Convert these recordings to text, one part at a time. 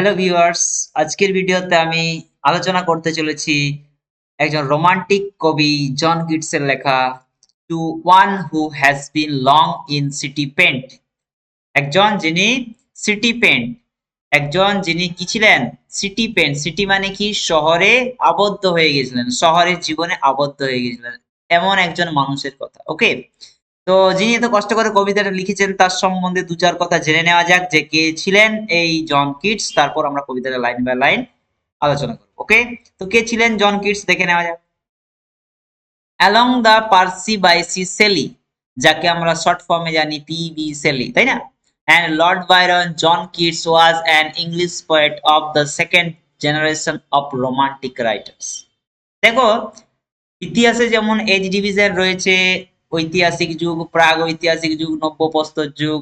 Hello viewers আজকের ভিডিওতে আমি আলোচনা করতে চলেছি একজন রোমান্টিক কবি জন কিটসের লেখা to one who has been long in city pent একজন যিনি সিটি পেন্ট একজন যিনি কি ছিলেন? সিটি পেন্ট সিটি মানে কি? শহরে আবদ্ধ হয়ে গেছিলেন শহরের জীবনে আবদ্ধ হয়ে গেছিলেন এমন একজন মানুষের কথা। ওকে তো যিনি এত কষ্ট করে কবিতাটা লিখেছেন, তার সম্বন্ধে দু চার কথা জেনে নেওয়া যাক যে কে ছিলেন এই জন কিটস। তারপর আমরা কবিতাটা লাইন বাই লাইন আলোচনা করব, ওকে? তো কে ছিলেন জন কিটস দেখে নেওয়া যাক। Along the Percy Bysshe Shelley, যাকে আমরা শর্ট ফর্মে জানি পি বি সেলি, তাই না? And Lord Byron John Keats was an English poet of the second generation of romantic writers দেখো, ইতিহাসে যেমন এজ ডিভিশন রয়েছে ঐতিহাসিক যুগ, প্রাগ ঐতিহাসিক যুগ নব্য প্রস্তর যুগ,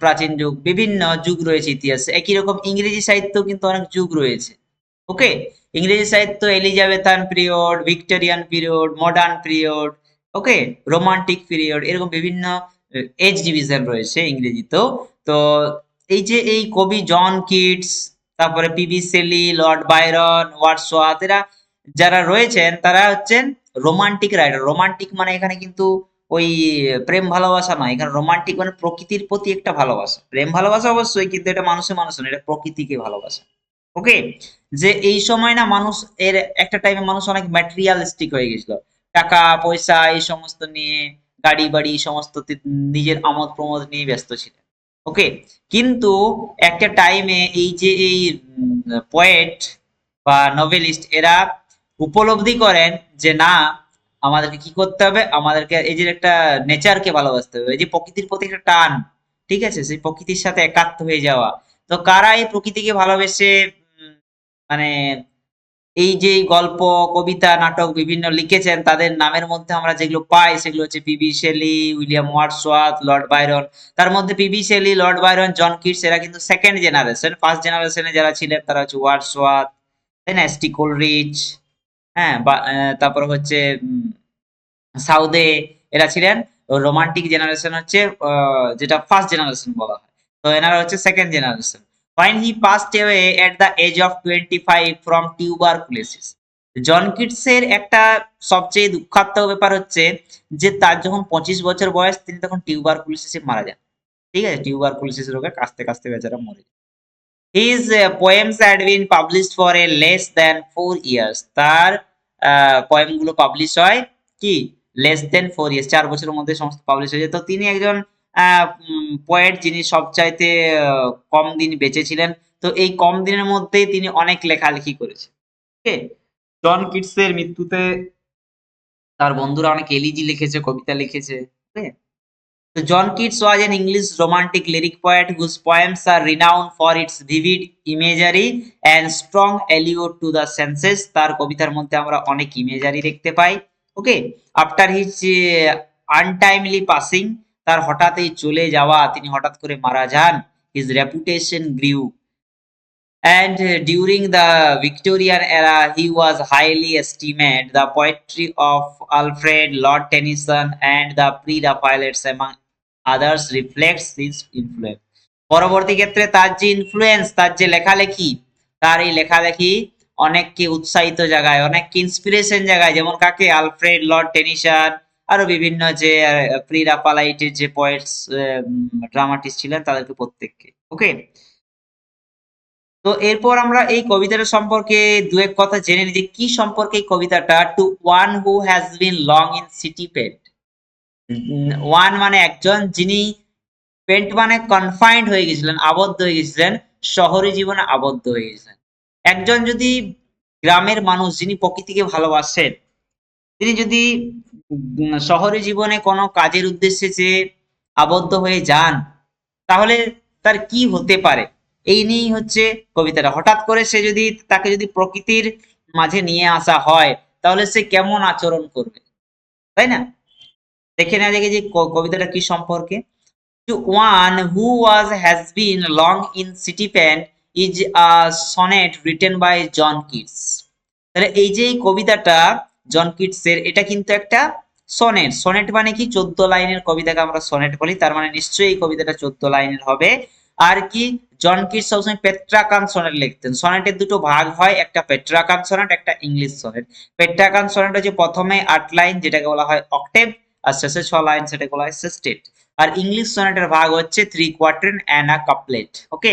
প্রাচীন যুগ, বিভিন্ন যুগ রয়েছে ইতিহাসে। একই রকম ইংরেজি সাহিত্য কিন্তু অনেক যুগ রয়েছে। ওকে ইংরেজি সাহিত্য Elizabethan period, Victorian period modern period okay romantic period, এরকম বিভিন্ন এজ ডিভিশন রয়েছে ইংরেজিতেও। তো এই যে এই কবি জন কিটস, তারপরে PB Shelley, Lord Byron Wordsworth এরা যারা রয়েছেন, তারা হচ্ছেন রোমান্টিক রাইটার রোমান্টিক মানে এখানে কিন্তু ওই প্রেম ভালোবাসা নয়, এখানে রোমান্টিক মানে প্রকৃতির প্রতি একটা ভালোবাসা। প্রেম ভালোবাসা অবশ্যই, কিন্তু এটা মানুষ না এটা প্রকৃতিকে ভালোবাসা। ওকে? যে এই সময় না মানুষ, এর একটা টাইমে মানুষ অনেক ম্যাটেরিয়ালিস্টিক হয়ে গেছিল। টাকা, পয়সা, এই সমস্ত নিয়ে, গাড়ি বাড়ি সমস্ত নিজের আমোদ প্রমোদ নিয়ে ব্যস্ত ছিলেন। ওকে? কিন্তু একটা টাইমে এই যে এই পোয়েট বা নোভেলিস্ট এরা উপলব্ধি করেন যে না আমাদেরকে কি করতে হবে? আমাদেরকে এই যে একটা নেচারকে ভালোবাসতে হবে। এই যে প্রকৃতির প্রতি একটা টান, ঠিক আছে? সেই প্রকৃতির সাথে একাত্ম হয়ে যাওয়া। তো কারা এই প্রকৃতিকে ভালোবেসে মানে এই যে গল্প, কবিতা, নাটক বিভিন্ন লিখেছেন, তাদের নামের মধ্যে আমরা যেগুলো পাই, সেগুলো হচ্ছে PB Shelley, William Wordsworth, Lord Byron. তার মধ্যে PB Shelley, Lord Byron, John Keats, এরা কিন্তু সেকেন্ড জেনারেশন ফার্স্ট জেনারেশনে যারা ছিলেন, তারা হচ্ছে ওয়ার্ডসওয়ার্থ তাই না এসটি কোলরিচ হ্যাঁ বা তারপর হচ্ছে সাউদে এরা ছিলেন রোমান্টিক জেনারেশন হচ্ছে যেটা ফার্স্ট জেনারেশন বলা হয়। তো এনারা হচ্ছে second generation when he passed away at the age of 25 from tuberculosis John কিটসের একটা সবচেয়ে দুঃখাত্মক ব্যাপার হচ্ছে যে, তার যখন পঁচিশ বছর বয়স, তিনি তখন টিউবারকুলোসিসে মারা যান। ঠিক আছে? টিউবারকুলোসিস রোগে কাঁচতে কাঁচতে বেচারা মরে his poems had been published for a less than four years তার পোয়েমগুলো পাবলিশ হয় কি? লেস দেন ফোর ইয়ার্স চার বছরের মধ্যে সমস্ত পাবলিশ হয়ে যায়। তো তিনি একজন পোয়েট যিনি সবচাইতে কম দিন বেঁচে ছিলেন তো এই কম দিনের মধ্যেই তিনি অনেক লেখালেখি করেছে ওকে? জন কিটসের মৃত্যুতে তার বন্ধুরা অনেক এলিজি লিখেছে, কবিতা লিখেছে। তো John Keats was an English romantic lyric poet whose poems are renowned for its vivid imagery and strong allure to the senses তার কবিতার মধ্যে আমরা অনেক ইমেজারি দেখতে পাই okay after his untimely passing তার হঠাৎই চলে যাওয়া তিনি হঠাৎ করে মারা যান his reputation grew and uh, during the Victorian era he was highly esteemed. The poetry of Alfred Lord Tennyson and the Pre-Raphaelites among others reflects this influence. পরবর্তী ক্ষেত্রে তার যে ইনফ্লুয়েন্স তার যে লেখালেখি, তার এই লেখালেখি অনেককে উৎসাহিত জায়গায় অনেককে ইন্সপিরেশন জায়গায় যেমন কাকে? আলফ্রেড লর্ড টেনিসন আরও বিভিন্ন যে প্রি রাফালাইটের যে পয়েটস ড্রামাটিস্ট ছিলেন তাদেরকে প্রত্যেককে। ওকে তো এরপর আমরা এই কবিতাটা সম্পর্কে দু এক কথা জেনে নিই যে কি সম্পর্কে এই কবিতাটা to one who has been long in city pent one মানে একজন যিনি পেন্ট মানে কনফাইন্ড হয়ে গেছিলেন, আবদ্ধ হয়ে গেছিলেন, শহরে জীবনে আবদ্ধ হয়ে গেছিলেন। একজন যদি গ্রামের মানুষ যিনি প্রকৃতিকে ভালোবাসেন, তিনি যদি শহরে জীবনে কোনো কাজের উদ্দেশ্যে যে আবদ্ধ হয়ে যান, তাহলে তার কি হতে পারে? এই নিয়েই হচ্ছে কবিতাটা। হঠাৎ করে সে যদি, তাকে যদি প্রকৃতির মাঝে নিয়ে আসা হয়, তাহলে সে কেমন আচরণ করবে? তাই না? দেখে নেওয়া যায় যে কবিতাটা কি সম্পর্কে? To one who was, has been long in city pen is a sonnet written by John Keats. তাহলে এই যে কবিতাটা জন কিটসের এটা কিন্তু একটা সনেট সনেট মানে কি? চোদ্দ লাইনের কবিতাকে আমরা সনেট বলি, তার মানে নিশ্চয়ই এই কবিতাটা চোদ্দ লাইনের হবে। আর কি? জন কিটস সবসময় পেট্রাকান সনেট লিখতেন। সনেটের দুটো ভাগ হয়, একটা পেট্রাকান সনেট একটা ইংলিশ সনেট পেট্রাকান সনেট হচ্ছে প্রথমে আট লাইন, যেটাকে বলা হয় অক্টেভ আর শেষে ছ লাইন সেটাকে বলা হয় সেস্টেট আর ইংলিশ সনেটের ভাগ হচ্ছে three quarter and a couplet okay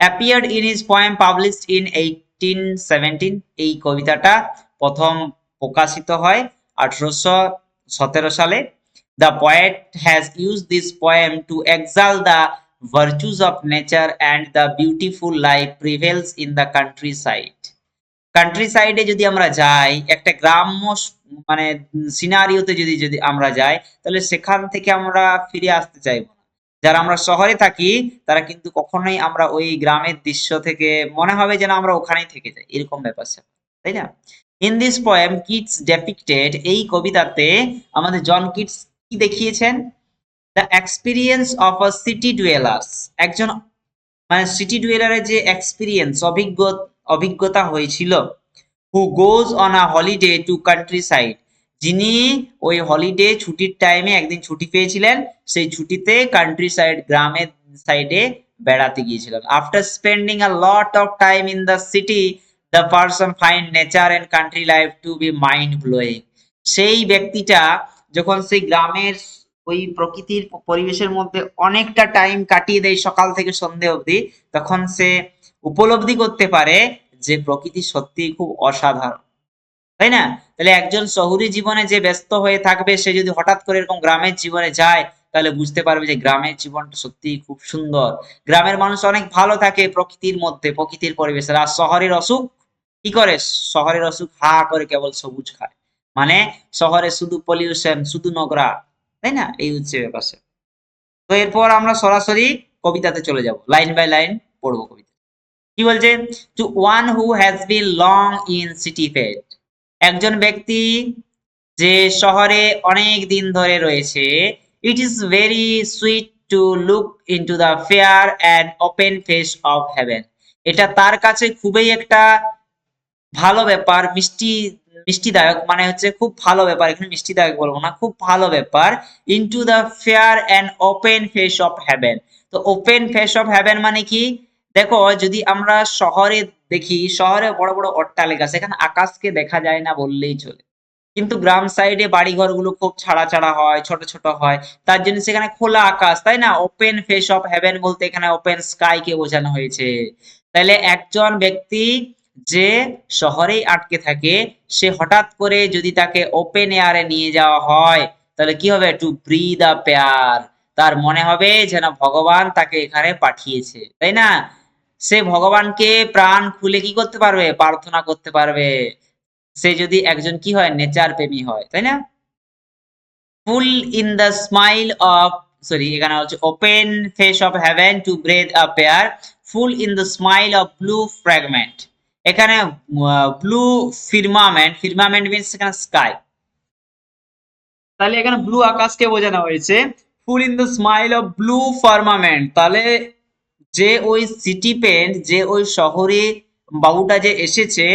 appeared in his poem published in eighteen seventeen এই কবিতাটা প্রথম প্রকাশিত হয় আঠারোশো সতেরো সালে। The poet has used this poem to exalt the virtues of nature and the beautiful life prevails in the countryside country সাইডে যদি আমরা যাই, একটা গ্রাম্য মানে সিনারিওতে যদি যদি আমরা যাই, তাহলে সেখান থেকে আমরা ফিরে আসতে চাইব যারা আমরা শহরে থাকি, তারা কিন্তু কখনোই আমরা ওই গ্রামের দৃশ্য থেকে মনে হবে যেন আমরা ওখানেই থেকে যাই। এরকম ব্যাপার তাই না? In this poem Keats depicted এই কবিতাতে আমাদের জন কিডস কি দেখিয়েছেন? The experience of a city dwellers একজন মানে সিটি ডুয়েলারের যে এক্সপিরিয়েন্স অভিজ্ঞ অভিজ্ঞতা হয়েছিল। Who goes on a holiday to countryside যিনি ওই হলিডে ছুটির টাইমে একদিন ছুটি পেয়েছিলেন, সেই ছুটিতে কান্ট্রি সাইড গ্রামের সাইডে বেড়াতে গিয়েছিলেন। After spending a lot of time in the city the person find nature and country life to be mind blowing সেই ব্যক্তিটা যখন সেই গ্রামের ওই প্রকৃতির পরিবেশের মধ্যে অনেকটা টাইম কাটিয়ে দেয় সকাল থেকে সন্ধে অবধি, তখন সে উপলব্ধি করতে পারে যে প্রকৃতি সত্যিই খুব অসাধারণ। তাই না? তাহলে একজন শহুরে জীবনে যে ব্যস্ত হয়ে থাকবে, সে যদি হঠাৎ করে এরকম গ্রামের জীবনে যায়, তাহলে বুঝতে পারবে যে গ্রামের জীবনটা সত্যিই খুব সুন্দর। গ্রামের মানুষ অনেক ভালো থাকে প্রকৃতির মধ্যে, প্রকৃতির পরিবেশে। আর শহরের অসুখ, কি করে? শহরের অসুখ হা করে কেবল সবুজ খায়। মানে শহরে শুধু পলিউশন শুধু নোংরা, তাই না? এই হচ্ছে ব্যাপার। তো এরপর আমরা সরাসরি কবিতাতে চলে যাব। লাইন বাই লাইন পড়ব কবিতা কি বলছে? To one who has been long in city pent একজন ব্যক্তি যে শহরে অনেক দিন ধরে রয়েছে it is very sweet to look into the fair and open face of heaven এটা তার কাছে খুবই একটা ভালো ব্যাপার, মিষ্টি, মিষ্টিদায়ক মানে হচ্ছে খুব ভালো ব্যাপার, এখানে মিষ্টিদায়ক বলব না, খুব ভালো ব্যাপার into the fair and open face of heaven তো ওপেন ফেস অফ হেভেন মানে কি? দেখো, যদি আমরা শহরে দেখি, শহরে বড় বড় অট্টালিকা, সেখানে আকাশকে দেখা যায় না বললেই চলে। কিন্তু গ্রাম সাইডে বাড়ি ঘরগুলো খুব ছাড়া ছাড়া হয়, ছোট ছোট হয়, তার জন্য সেখানে খোলা আকাশ, তাই না? ওপেন ফেস অফ হেভেন বলতে এখানে ওপেন স্কাই কে বোঝানো হয়েছে। তাহলে একজন ব্যক্তি যে শহরেই আটকে থাকে, সে হঠাৎ করে যদি তাকে ওপেন এয়ারে নিয়ে যাওয়া হয়, তাহলে কি হবে? টু ব্রিদ আ পেয়ার তার মনে হবে যেন ভগবান তাকে এখানে পাঠিয়েছে, তাই না? সে ভগবানকে প্রাণ খুলে কি করতে পারবে? প্রার্থনা করতে পারবে। সে যদি একজন কি হয়? নেচার প্রেমী হয়, তাই না? Full in the smile of sorry এখানে হচ্ছে open face of heaven to breathe a prayer full in the smile of blue fragment এখানে ব্লু ফিরমামেন্ট ফিরমামেন্ট মিনস এখানে স্কাই তাহলে এখানে ব্লু আকাশকে বোঝানো হয়েছে। Full in the smile of blue firmament তাহলে যে ওই সিটি পেন্ট যে ওই শহরে বাবুটা যে এসেছে,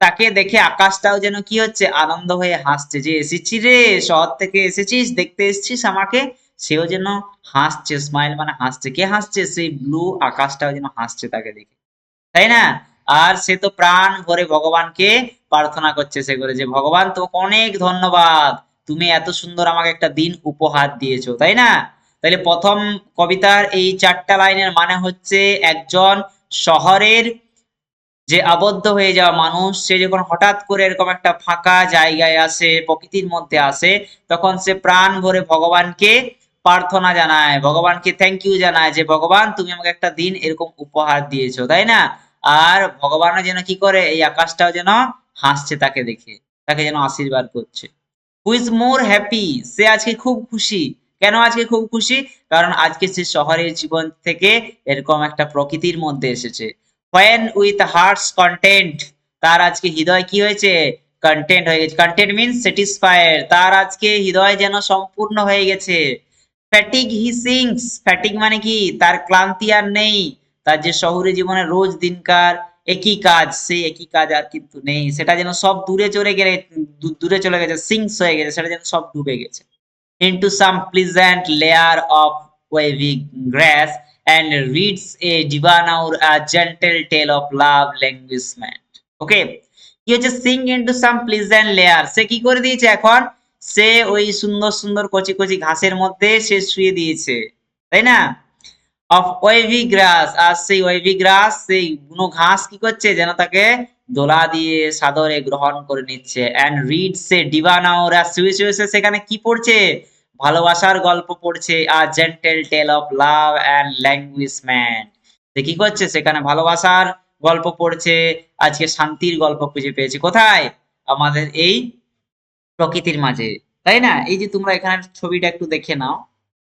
তাকে দেখে আকাশটাও যেন কি হচ্ছে, আনন্দ হয়ে হাসছে যে, এসেছি রে, শহর থেকে এসেছিস, দেখতে এসেছিস আমাকে? সেও যেন হাসছে স্মাইল মানে হাসছে। কে হাসছে? সেই ব্লু আকাশটাও যেন হাসছে তাকে দেখে। তাই না? আর সে তো প্রাণ ভরে ভগবানকে প্রার্থনা করছে সে করে যে, ভগবান, তোমাকে অনেক ধন্যবাদ। তুমি এত সুন্দর আমাকে একটা দিন উপহার দিয়েছ। তাই না? তাহলে প্রথম কবিতার এই চারটা লাইনের মানে হচ্ছে একজন শহরের যে আবদ্ধ হয়ে যাওয়া মানুষ, সে যখন হঠাৎ করে এরকম একটা ফাঁকা জায়গায় আসে, প্রকৃতির মধ্যে আসে, তখন সে প্রাণ ভরে ভগবানকে প্রার্থনা জানায়, ভগবানকে থ্যাংক ইউ জানায় যে, ভগবান, তুমি আমাকে একটা দিন এরকম উপহার দিয়েছ, তাই না? আর ভগবানও যেন কি করে, এই আকাশটাও যেন হাসছে তাকে দেখে, তাকে যেন আশীর্বাদ করছে। হুইজ মোর হ্যাপি সে আজকে খুব খুশি। কেন আজকে খুব খুশি? কারণ আজকে সে শহরের জীবন থেকে এরকম একটা প্রকৃতির মধ্যে এসেছে। When উইথ হার্টস কন্টেন্ট তার আজকে হৃদয় কি হয়েছে? কন্টেন্ট হয়ে গেছে। কন্টেন্ট মিনস স্যাটিসফাইড তার আজকে হৃদয় যেন সম্পূর্ণ হয়ে গেছে। ফ্যাটিক হি সিংস ফ্যাটিক মানে কি? তার ক্লান্তি আর নেই। তার যে শহুরে জীবনে রোজ দিনকার একই কাজ, সেই একই কাজ আর কিন্তু নেই। সেটা যেন সব দূরে চলে গেলে দূরে চলে গেছে সিংস হয়ে গেছে, সেটা যেন সব ডুবে গেছে। Into some pleasant lair of waving grass and reads a Divanaur, a gentle tale of love languishment. Okay. কি হচ্ছে sink into some pleasant lair সে কি করে দিয়েছে এখন? সে ওই সুন্দর সুন্দর, কচি কচি ঘাসের মধ্যে সে শুয়ে দিয়েছে। তাই না? অফ ওয়েভি গ্রাস আর সেই ওয়েভি গ্রাস সেই বুনো ঘাস কি করছে? যেন তাকে দোলা দিয়ে সাদরে গ্রহণ করে নিচ্ছে। এন্ড রিড সে ডিভানা ওরা শুয়ে শুয়ে সে সেখানে কি পড়ছে? ভালোবাসার গল্প পড়ছে আর gentle tale of love and languishment সে কি করছে? সেখানে ভালোবাসার গল্প পড়ছে। আজকে শান্তির গল্প খুঁজে পেয়েছে। কোথায়? আমাদের এই প্রকৃতির মাঝে। তাই না? এই যে তোমরা এখানে ছবিটা একটু দেখে নাও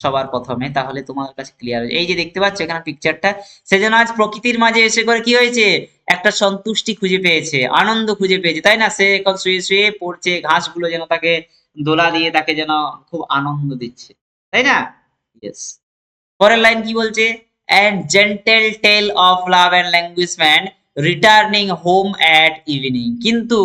সবার প্রথমে, তাহলে তোমাদের কাছে ক্লিয়ার এই যে দেখতে পাচ্ছ এখানে পিকচারটা সেজন্য আজ প্রকৃতির মাঝে এসে করে কি হয়েছে? একটা সন্তুষ্টি খুঁজে পেয়েছে, আনন্দ খুঁজে পেয়েছে। তাই না? সে এখন শুয়ে শুয়ে পড়ছে, ঘাসগুলো যেন তাকে দোলা দিয়ে তাকে যেন খুব আনন্দ দিচ্ছে। তাই না? পরের লাইন কি বলছে? And gentle tale of love and languishment returning home at evening কিন্তু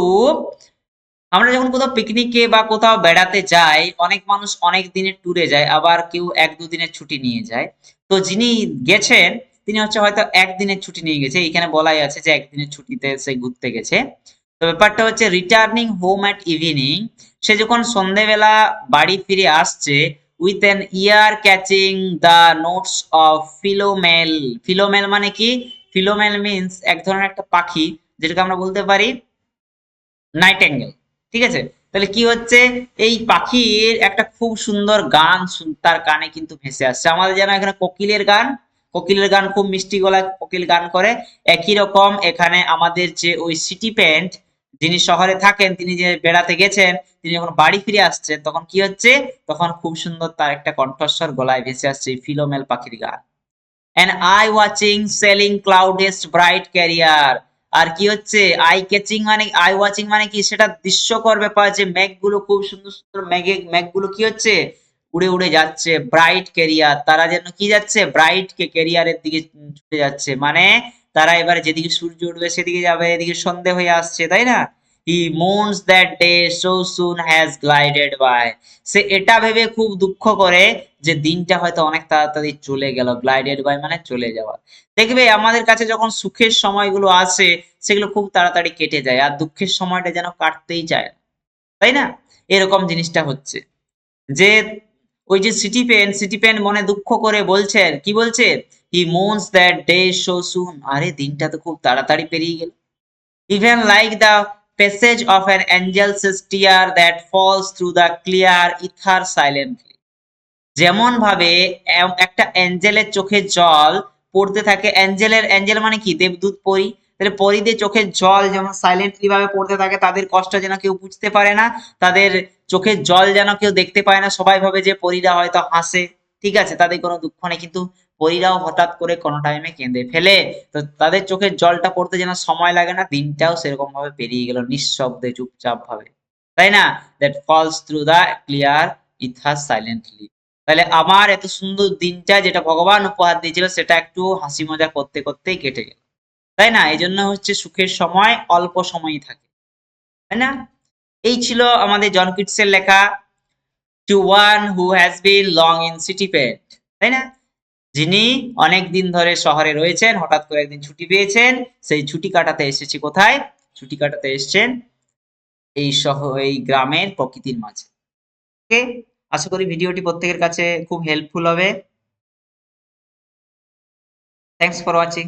আমরা যখন কোথাও পিকনিকে বা কোথাও বেড়াতে যাই, অনেক মানুষ অনেক দিনের ট্যুরে যায়, আবার কেউ এক দুদিনের ছুটি নিয়ে যায়। তো যিনি গেছেন, তিনি হচ্ছে হয়তো একদিনের ছুটি নিয়ে গেছে। এখানে বলাই আছে যে একদিনের ছুটিতে সে ঘুরতে গেছে। ব্যাপারটা হচ্ছে রিটার্নিং হোম অ্যাট ইভিনিং সে যখন সন্ধেবেলা বাড়ি ফিরে আসছে with an ear catching the notes of Philomel Philomel মানে কি? ফিলোমেল মিন্স এক ধরনের একটা পাখি, যেটাকে আমরা বলতে পারি নাইট অ্যাঙ্গেল ঠিক আছে? তাহলে কি হচ্ছে? এই পাখির একটা খুব সুন্দর গান তার কানে কিন্তু ভেসে আসছে। আমাদের যেন এখানে কোকিলের গান কোকিলের গান খুব মিষ্টি গলায় কোকিল গান করে। একই রকম এখানে আমাদের যে ওই সিটি প্যান্ট যিনি শহরে থাকেন, তিনি যে বেড়াতে গেছেন, তিনি যখন বাড়ি ফিরে আসছেন তখন কি হচ্ছে? তখন খুব সুন্দর তার একটা কণ্ঠস্বর গলায় ভেসে আসছে ফিলোমেল পাখির গান। And eye watching selling cloudest bright career আর কি হচ্ছে? আই ক্যাচিং মানে আই ওয়াচিং মানে কি? সেটা দৃশ্যকর ব্যাপার যে মেঘগুলো খুব সুন্দর সুন্দর মেঘে, মেঘগুলো কি হচ্ছে? উড়ে উড়ে যাচ্ছে ব্রাইট ক্যারিয়ার তারা যেন কি যাচ্ছে? ব্রাইট কে ক্যারিয়ারের দিকে ছুটে যাচ্ছে। মানে তারা এবার যেদিকে সূর্য উঠবে সেদিকে যাবে, এদিকে সন্ধে হয়ে আসছে, তাই না? He mourns that day so soon has glided by সে এটা ভেবে খুব দুঃখ করে যে দিনটা হয়তো অনেক তাড়াতাড়ি চলে গেল গ্লাইডেড বাই মানে চলে যাওয়া। দেখবে আমাদের কাছে যখন সুখের সময়গুলো আসে, সেগুলো খুব তাড়াতাড়ি কেটে যায় আর দুঃখের সময়টা যেন কাটতেই চায় তাই না? এরকম জিনিসটা হচ্ছে। যে ওই যে সিটি পেন সিটি পেন মনে দুঃখ করে বলছেন কি বলছে? He mourns that day so soon আরে, দিনটা তো খুব তাড়াতাড়ি পেরিয়ে গেল। Even like the passage of an angel's tear that falls through the clear ether silently যেমন ভাবে একটা অ্যাঞ্জেলের চোখের জল পড়তে থাকে। অ্যাঞ্জেলের, অ্যাঞ্জেল মানে কি? দেবদূত, পরী। তাহলে পরীদের চোখের জল যেমন সাইলেন্টলি ভাবে পড়তে থাকে, তাদের কষ্ট যেন কেউ বুঝতে পারে না। তাদের চোখের জল যেন কেউ দেখতে পায় না। সবাই ভাবে যে পরীরা হয়তো হাসে। ঠিক আছে, তাদের কোনো দুঃখ নেই। কিন্তু পরীরাও হঠাৎ করে কোনো টাইমে কেঁদে ফেলে। তো তাদের চোখের জলটা পড়তে যেন সময় লাগে না, দিনটাও সেরকম ভাবে পেরিয়ে গেল নিঃশব্দে চুপচাপ ভাবে তাই না? That falls through the clear ether silently তাহলে আমার এত সুন্দর দিনটা যেটা ভগবান উপহার দিয়েছিল, সেটা একটু হাসি মজা করতে করতেই কেটে গেল। তাই না? এই জন্য হচ্ছে সুখের সময় অল্প সময়ই থাকে। তাই না? এই ছিল আমাদের জন কিটসের লেখা to one who has been long in city pent তাই না? যিনি অনেক দিন ধরে শহরে রয়েছেন, হঠাৎ করে একদিন ছুটি পেয়েছেন, সেই ছুটি কাটাতে এসেছি কোথায়? ছুটি কাটাতে এসছেন এই শহর এই গ্রামের প্রকৃতির মাঝে। ওকে? আশা করি ভিডিওটি প্রত্যেকের কাছে খুব হেল্পফুল হবে। Thanks for watching